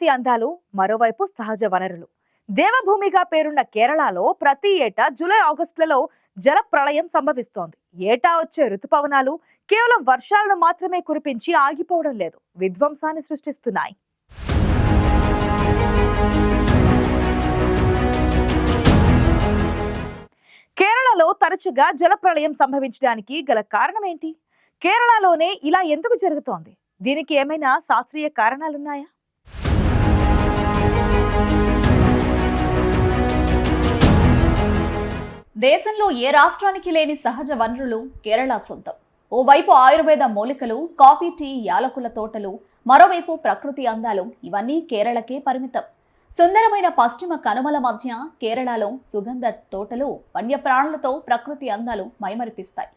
ప్రకృతి అందాలు మరోవైపు సహజ వనరులు. దేవభూమిగా పేరున్న కేరళలో ప్రతి ఏటా జూలై ఆగస్టులలో జల ప్రళయం సంభవిస్తోంది. ఏటా వచ్చే ఋతుపవనాలు కేవలం వర్షాలను మాత్రమే కురిపించి ఆగిపోవడం లేదు. విధ్వంసాన్ని సృష్టిస్తున్నాయి. కేరళలో తరచుగా జల ప్రళయం సంభవించడానికి గల కారణం ఏంటి కేరళలోనే ఇలా ఎందుకు జరుగుతోంది? దీనికి ఏమైనా శాస్త్రీయ కారణాలున్నాయా? దేశంలో ఏ రాష్ట్రానికి లేని సహజ వనరులు కేరళ సొంతం. ఓవైపు ఆయుర్వేద మూలికలు కాఫీ టీ యాలకుల తోటలు మరోవైపు ప్రకృతి అందాలు ఇవన్నీ కేరళకే పరిమితం. సుందరమైన పశ్చిమ కనుమల మధ్య కేరళలో సుగంధ తోటలు వన్యప్రాణులతో ప్రకృతి అందాలు మైమరిపిస్తాయి.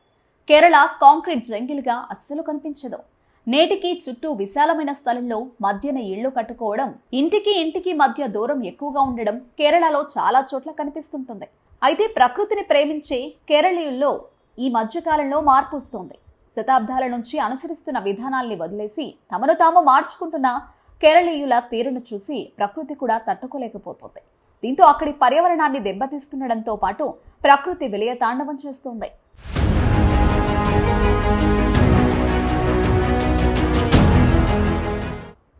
కేరళ కాంక్రీట్ జంగిల్గా అస్సలు కనిపించదు. నేటికి చుట్టూ విశాలమైన స్థలంలో మధ్యన ఇళ్ళు కట్టుకోవడం ఇంటికి ఇంటికి మధ్య దూరం ఎక్కువగా ఉండడం కేరళలో చాలా చోట్ల కనిపిస్తుంటుంది. అయితే ప్రకృతిని ప్రేమించే కేరళీయుల్లో ఈ మధ్యకాలంలో మార్పు వస్తోంది శతాబ్దాల నుంచి అనుసరిస్తున్న విధానాల్ని వదిలేసి తమను తాము మార్చుకుంటున్న కేరళీయుల తీరును చూసి ప్రకృతి కూడా తట్టుకోలేకపోతుంది. దీంతో అక్కడి పర్యావరణాన్ని దెబ్బతీస్తుండడంతో పాటు ప్రకృతి విలయ తాండవం చేస్తోంది.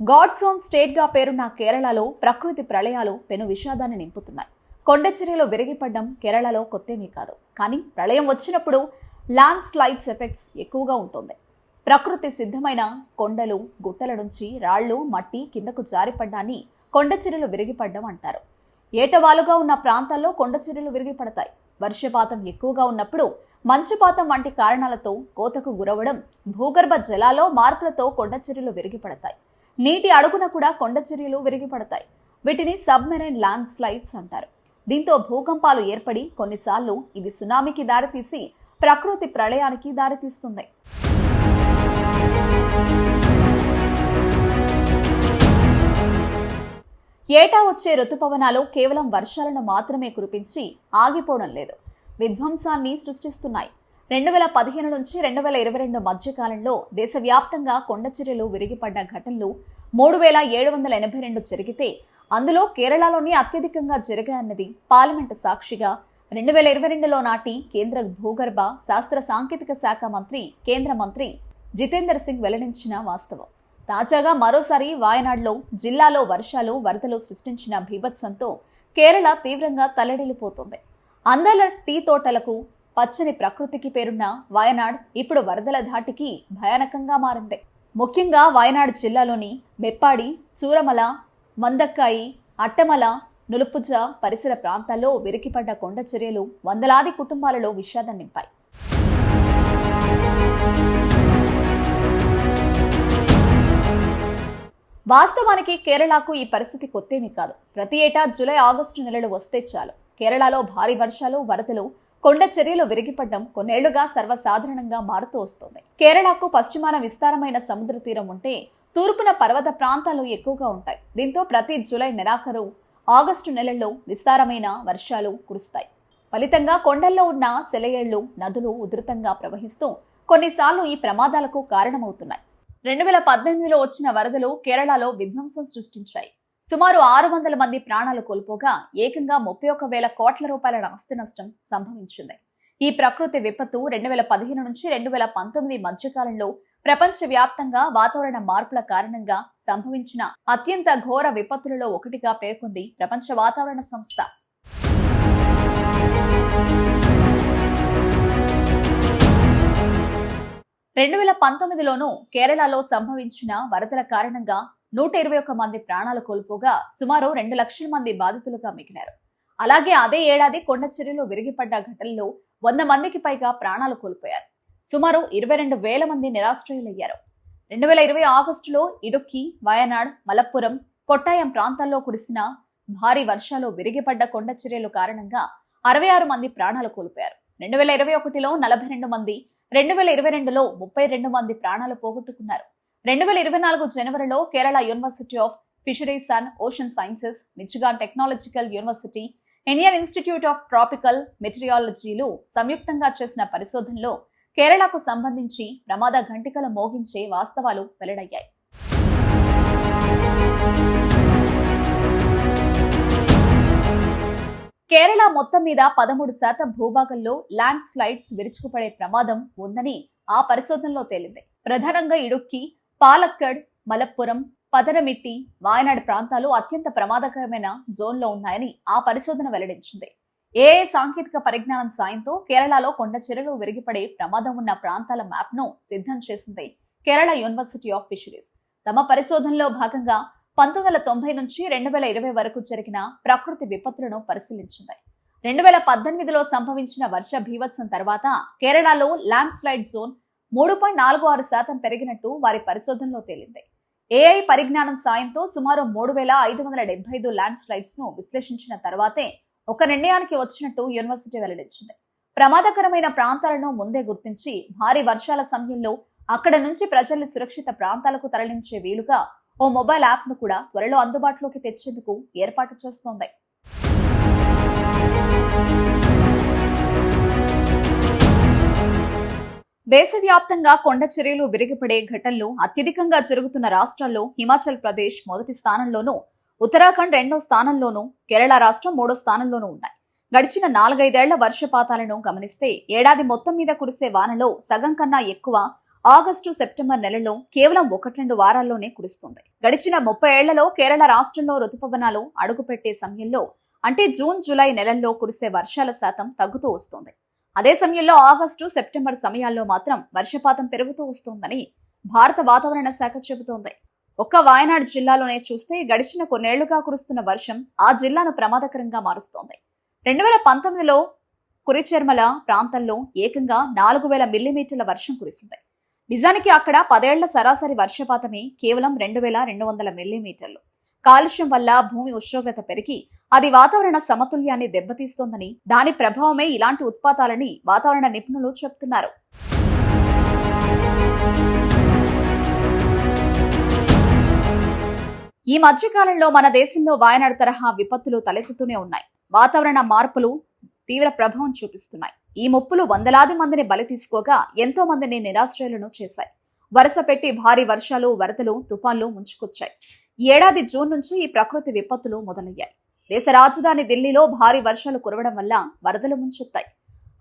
గాడ్స్ ఓన్ స్టేట్గా పేరున్న కేరళలో ప్రకృతి ప్రళయాలు పెను విషాదాన్ని నింపుతున్నాయి. కొండ చర్యలు కేరళలో కొత్తేమీ కాదు. కానీ ప్రళయం వచ్చినప్పుడు ల్యాండ్ స్లైడ్స్ ఎఫెక్ట్స్ ఎక్కువగా ఉంటుంది. ప్రకృతి సిద్ధమైన కొండలు గుట్టల నుంచి రాళ్ళు మట్టి కిందకు జారిపడ్డాన్ని కొండ చర్యలు విరిగిపడ్డం అంటారు. ఏటవాలుగా ఉన్న ప్రాంతాల్లో కొండ చర్యలు విరిగిపడతాయి. వర్షపాతం ఎక్కువగా ఉన్నప్పుడు మంచుపాతం వంటి కారణాలతో కోతకు గురవడం భూగర్భ జలాల్లో మార్పులతో కొండ చర్యలు విరిగిపడతాయి. నీటి అడుగున కూడా కొండ చర్యలు విరిగిపడతాయి. వీటిని సబ్మెరైన్ ల్యాండ్ స్లైడ్స్ అంటారు. దీంతో భూకంపాలు ఏర్పడి కొన్నిసార్లు ఇది సునామీకి దారితీసి ప్రకృతి ప్రళయానికి దారితీస్తుంది. ఏటా వచ్చే ఋతుపవనాలు కేవలం వర్షాలను మాత్రమే కురిపించి ఆగిపోవడం లేదు. విధ్వంసాన్ని సృష్టిస్తున్నాయి. రెండు వేల పదిహేను నుంచి రెండు వేల ఇరవై రెండు మధ్యకాలంలో దేశవ్యాప్తంగా కొండ చర్యలు విరిగిపడ్డ ఘటనలు మూడు వేల ఏడు వందల ఎనభై రెండు జరిగితే అందులో కేరళలోనే అత్యధికంగా జరిగాయన్నది పార్లమెంటు సాక్షిగా. రెండు వేల ఇరవై రెండులో నాటి కేంద్ర భూగర్భ శాస్త్ర సాంకేతిక శాఖ మంత్రి కేంద్ర మంత్రి జితేందర్ సింగ్ వెల్లడించిన వాస్తవం. తాజాగా మరోసారి వాయనాడులో జిల్లాలో వర్షాలు వరదలు సృష్టించిన బీభత్సంతో కేరళ తీవ్రంగా తల్లడిల్లిపోతుంది. అందాల టీ తోటలకు పచ్చని ప్రకృతికి పేరున్న వాయనాడ్ ఇప్పుడు వరదల ధాటికి భయానకంగా మారింది. ముఖ్యంగా వాయనాడ్ జిల్లాలోని మెప్పాడి సూరమల మందక్కాయి అట్టమల నులుపుజ పరిసర ప్రాంతాల్లో విరిగిపడ్డ కొండ చర్యలు వందలాది కుటుంబాలలో విషాదం నింపాయి. వాస్తవానికి కేరళకు ఈ పరిస్థితి కొత్తేమీ కాదు. ప్రతి ఏటా జూలై ఆగస్టు నెలలు వస్తే చాలు. కేరళలో భారీ వర్షాలు వరదలు కొండ చర్యలు విరిగిపడ్డం కొన్నేళ్ళుగా సర్వసాధారణంగా మారుతూ వస్తోంది. కేరళకు పశ్చిమాన విస్తారమైన సముద్ర తీరం ఉంటే తూర్పున పర్వత ప్రాంతాలు ఎక్కువగా ఉంటాయి. దీంతో ప్రతి జూలై నెలాఖరు ఆగస్టు నెలల్లో విస్తారమైన వర్షాలు కురుస్తాయి. ఫలితంగా కొండల్లో ఉన్న సెలయేళ్ళు నదులు ఉధృతంగా ప్రవహిస్తూ కొన్నిసార్లు ఈ ప్రమాదాలకు కారణమవుతున్నాయి. రెండు వేల పద్దెనిమిదిలో వచ్చిన వరదలు కేరళలో విధ్వంసం సృష్టించాయి. సుమారు ఆరు వందల మంది ప్రాణాలు కోల్పోగా ఏకంగా ముప్పై ఒక వేల కోట్ల రూపాయల ఆస్తి నష్టం సంభవించింది. ఈ ప్రకృతి విపత్తు రెండు వేల పదిహేను నుంచి రెండు వేల పంతొమ్మిది మధ్యకాలంలో ప్రపంచవ్యాప్తంగా వాతావరణ మార్పుల కారణంగా సంభవించిన అత్యంత ఘోర విపత్తులలో ఒకటిగా పేర్కొంది ప్రపంచ వాతావరణ సంస్థ. రెండు వేల పంతొమ్మిదిలోనూ కేరళలో సంభవించిన వరదల కారణంగా నూట ఇరవై ఒక్క మంది ప్రాణాలు కోల్పోగా సుమారు రెండు లక్షల మంది బాధితులుగా మిగిలారు. అలాగే అదే ఏడాది కొండ విరిగిపడ్డ ఘటనలో వంద మందికి పైగా ప్రాణాలు కోల్పోయారు. సుమారు ఇరవై రెండు వేల మంది నిరాశ్రయులయ్యారు. రెండు వేల ఇరవై ఆగస్టులో ఇడుక్కి వయనాడ్ మలప్పురం కొట్టాయం ప్రాంతాల్లో కురిసిన భారీ వర్షాలు విరిగిపడ్డ కొండ చర్యలు కారణంగా అరవై ఆరు మంది ప్రాణాలు కోల్పోయారు. రెండు వేల ఇరవై ఒకటిలో నలభై రెండు మంది రెండు వేల ఇరవై రెండులో ముప్పై రెండు మంది ప్రాణాలు పోగొట్టుకున్నారు. రెండు వేల ఇరవై నాలుగు జనవరిలో Kerala university of fisheries and ocean sciences Michigan technological university Indian institute of tropical మెటీరియాలజీలు సంయుక్తంగా చేసిన పరిశోధనలో కేరళకు సంబంధించి ప్రమాద ఘంటికలు మోగించే వాస్తవాలు వెల్లడయ్యాయి. కేరళ మొత్తం మీద పదమూడు శాతం భూభాగంలో ల్యాండ్ స్లైడ్స్ విరుచుకుపడే ప్రమాదం ఉందని ఆ పరిశోధనలో తేలింది. ప్రధానంగా ఇడుక్కి పాలక్కడ్ మలప్పురం పదనమిట్టి వాయనాడు ప్రాంతాలు అత్యంత ప్రమాదకరమైన జోన్లో ఉన్నాయని ఆ పరిశోధన వెల్లడించింది. ఏ సాంకేతిక పరిజ్ఞానం సాయంతో కేరళలో కొండ చెరలు విరిగిపడే ప్రమాదం ఉన్న ప్రాంతాల మ్యాప్ను సిద్ధం చేసింది కేరళ యూనివర్సిటీ ఆఫ్ ఫిషరీస్. తమ పరిశోధనలో భాగంగా పంతొమ్మిది వందల తొంభై నుంచి రెండు వేల ఇరవై వరకు జరిగిన ప్రకృతి విపత్తులను పరిశీలించింది. రెండు వేల పద్దెనిమిదిలో సంభవించిన వర్ష భీవత్సం తర్వాత కేరళలో ల్యాండ్ స్లైడ్ జోన్ మూడు పాయింట్ నాలుగు ఆరు శాతం పెరిగినట్టు వారి పరిశోధనలో తేలింది. ఏఐ పరిజ్ఞానం సాయంతో సుమారు మూడు వేల ఐదు వందల డెబ్బై ఐదు ల్యాండ్ స్లైడ్స్ను విశ్లేషించిన తర్వాతే ఒక నిర్ణయానికి వచ్చినట్టు యూనివర్సిటీ వెల్లడించింది. ప్రమాదకరమైన ప్రాంతాలను ముందే గుర్తించి భారీ వర్షాల సమయంలో అక్కడ నుంచి ప్రజల్ని సురక్షిత ప్రాంతాలకు తరలించే వీలుగా ఓ మొబైల్ యాప్ను కూడా త్వరలో అందుబాటులోకి తెచ్చేందుకు ఏర్పాటు చేస్తోంది. దేశవ్యాప్తంగా కొండ చర్యలు విరిగిపడే ఘటనలు అత్యధికంగా జరుగుతున్న రాష్ట్రాల్లో హిమాచల్ ప్రదేశ్ మొదటి స్థానంలోనూ ఉత్తరాఖండ్ రెండో స్థానంలోనూ కేరళ రాష్ట్రం మూడో స్థానంలోనూ ఉన్నాయి. గడిచిన నాలుగైదేళ్ళ వర్షపాతాలను గమనిస్తే ఏడాది మొత్తం మీద కురిసే వానలో సగం కన్నా ఎక్కువ ఆగస్టు సెప్టెంబర్ నెలలో కేవలం ఒకటి రెండు వారాల్లోనే కురుస్తుంది. గడిచిన ముప్పై ఏళ్ళలో కేరళ రాష్ట్రంలో రుతుపవనాలు అడుగుపెట్టే సమయంలో అంటే జూన్ జూలై నెలల్లో కురిసే వర్షాల శాతం తగ్గుతూ వస్తోంది. అదే సమయంలో ఆగస్టు సెప్టెంబర్ సమయాల్లో మాత్రం వర్షపాతం పెరుగుతూ వస్తోందని భారత వాతావరణ శాఖ చెబుతోంది. ఒక్క వాయనాడు జిల్లాలోనే చూస్తే గడిచిన కొన్నేళ్ళుగా కురుస్తున్న వర్షం ఆ జిల్లాను ప్రమాదకరంగా మారుస్తోంది. రెండు వేల పంతొమ్మిదిలో కురిచెర్మల ప్రాంతంలో ఏకంగా నాలుగు వేల మిల్లీమీటర్ల వర్షం కురిసింది. నిజానికి అక్కడ పదేళ్ళ సరాసరి వర్షపాతమే కేవలం రెండు వేల రెండు వందల మిల్లీమీటర్లు. కాలుష్యం వల్ల భూమి ఉష్ణోగ్రత పెరిగి అది వాతావరణ సమతుల్యాన్ని దెబ్బతీస్తోందని దాని ప్రభావమే ఇలాంటి ఉత్పాతాలని వాతావరణ నిపుణులు చెబుతున్నారు ఈ మధ్యకాలంలో మన దేశంలో వాయనాడు తరహా విపత్తులు తలెత్తుతూనే ఉన్నాయి. వాతావరణ మార్పులు తీవ్ర ప్రభావం చూపిస్తున్నాయి. ఈ ముప్పులు వందలాది మందిని బలి తీసుకోగా ఎంతో మందిని నిరాశ్రయులను చేశాయి. వరుస పెట్టి భారీ వర్షాలు వరదలు తుఫాన్లు ముంచుకొచ్చాయి. ఏడాది జూన్ నుంచి ఈ ప్రకృతి విపత్తులు మొదలయ్యాయి. దేశ రాజధాని ఢిల్లీలో భారీ వర్షాలు కురవడం వల్ల వరదలు ముంచెత్తాయి.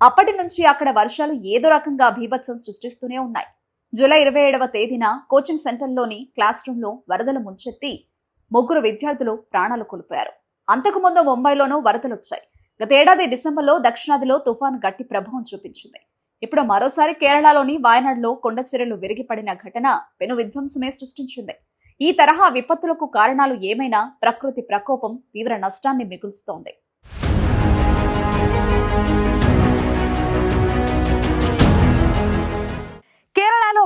అప్పటి నుంచి అక్కడ వర్షాలు ఏదో రకంగా భీభత్సం సృష్టిస్తూనే ఉన్నాయి. జూలై ఇరవై ఏడవ తేదీన కోచింగ్ సెంటర్లోని క్లాస్ రూమ్లో వరదలు ముంచెత్తి ముగ్గురు విద్యార్థులు ప్రాణాలు కోల్పోయారు. అంతకుముందు ముంబైలోనూ వరదలొచ్చాయి గతేడాది డిసెంబర్లో దక్షిణాదిలో తుఫాన్ గట్టి ప్రభావం చూపించింది. ఇప్పుడు మరోసారి కేరళలోని వాయనాడులో కొండ చర్యలు విరిగిపడిన ఘటన పెను విధ్వంసమే సృష్టించింది. ఈ తరహా విపత్తులకు కారణాలు ఏమైనా ప్రకృతి ప్రకోపం తీవ్ర నష్టాన్ని మిగులుస్తోంది.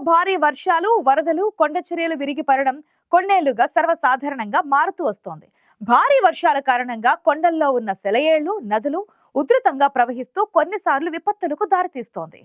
భారీ వర్షాలు వరదలు కొండ చర్యలు విరిగి పడడం కొన్నేళ్ళుగా సర్వసాధారణంగా మారుతూ వస్తోంది. భారీ వర్షాల కారణంగా కొండల్లో ఉన్న సెలయేళ్ళు నదులు ఉధృతంగా ప్రవహిస్తూ కొన్నిసార్లు విపత్తులకు దారితీస్తోంది.